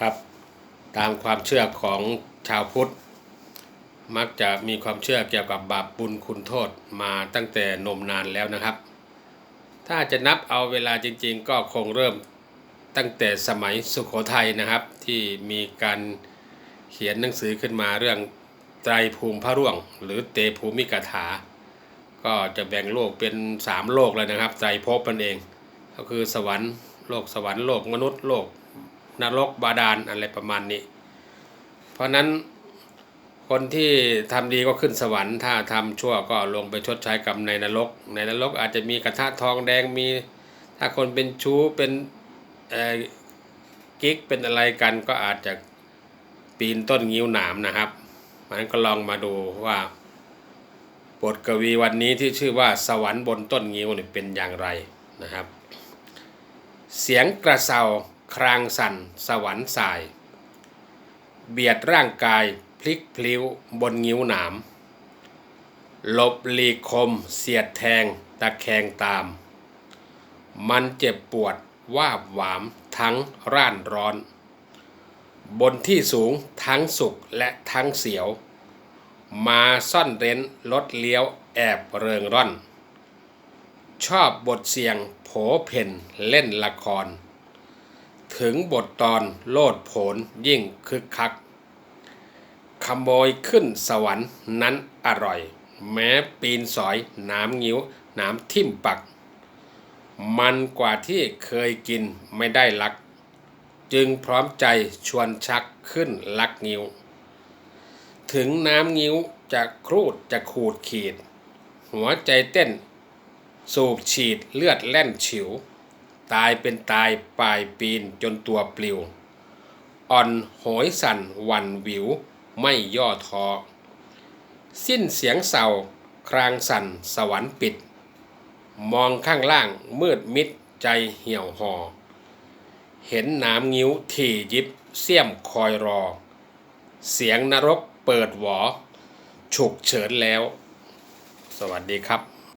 ครับ ตามความเชื่อของชาวพุทธ มักจะมีความเชื่อเกี่ยวกับบาปบุญคุณโทษมาตั้งแต่นมนานแล้วนะครับ ถ้าจะนับเอาเวลาจริงๆ ก็คงเริ่มตั้งแต่สมัยสุโขทัยนะครับ ที่มีการเขียนหนังสือขึ้นมาเรื่องไตรภูมิพระร่วง หรือเตภูมิกถา ก็จะแบ่งโลกเป็นสามโลกเลยนะครับไตรภพนั่นเอง ก็คือสวรรค์โลกสวรรค์โลกมนุษย์โลก นรกบาดาลอะไรประมาณนี้ เพราะนั้นคนที่ทำดีก็ขึ้นสวรรค์ถ้าทำชั่วก็ลงไปชดใช้กรรมในนรก ในนรกอาจจะมีกระทะทองแดงมี ถ้าคนเป็นชู้เป็นกิ๊กเป็นอะไรกันก็อาจจะปีนต้นงิ้วหนามนะครับเพราะนั้นก็ลองมาดูว่าบทกวีวันนี้ที่ชื่อว่าสวรรค์บนต้นงิ้วเนี่ยเป็นอย่างไรนะครับ เสียงกระเซา ครางสันสวรรค์สาย เบียดร่างกายพลิกพลิ้วบนงิ้วหนามหลบหลีกคมเสียดแทงตะแคงตาม มันเจ็บปวดวาบหวามทั้งร่านร้อน บนที่สูงทั้งสุขและทั้งเสียว มาซ่อนเร้นลดเลี้ยวแอบเริงร่อน ชอบบทเสียงโผเพ่นเล่นละคร ถึงบทตอนโลดโผนยิ่งคึกคัก ขโมยขึ้นสวรรค์นั้นอร่อย แม้ปีนสอยน้ำงิ้วน้ำทิ่มปัก มันกว่าที่เคยกินไม่ได้ลัก จึงพร้อมใจชวนชักขึ้นลักงิ้ว ถึงน้ำงิ้วจะครูดจะขูดขีด หัวใจเต้น สูบฉีดเลือดแล่นฉิว ตายเป็นตายปลายปีนจนตัวปลิว อ่อนโหยสั่นวันวิวไม่ย่อท้อ สิ้นเสียงเศร้าครางสั่นสวรรค์ปิด มองข้างล่างมืดมิดใจเหี่ยวหอ เห็นน้ำงิ้วถี่ยิบเสียมคอยรอ เสียงนรกเปิดหวอ ฉุกเฉินแล้ว สวัสดีครับ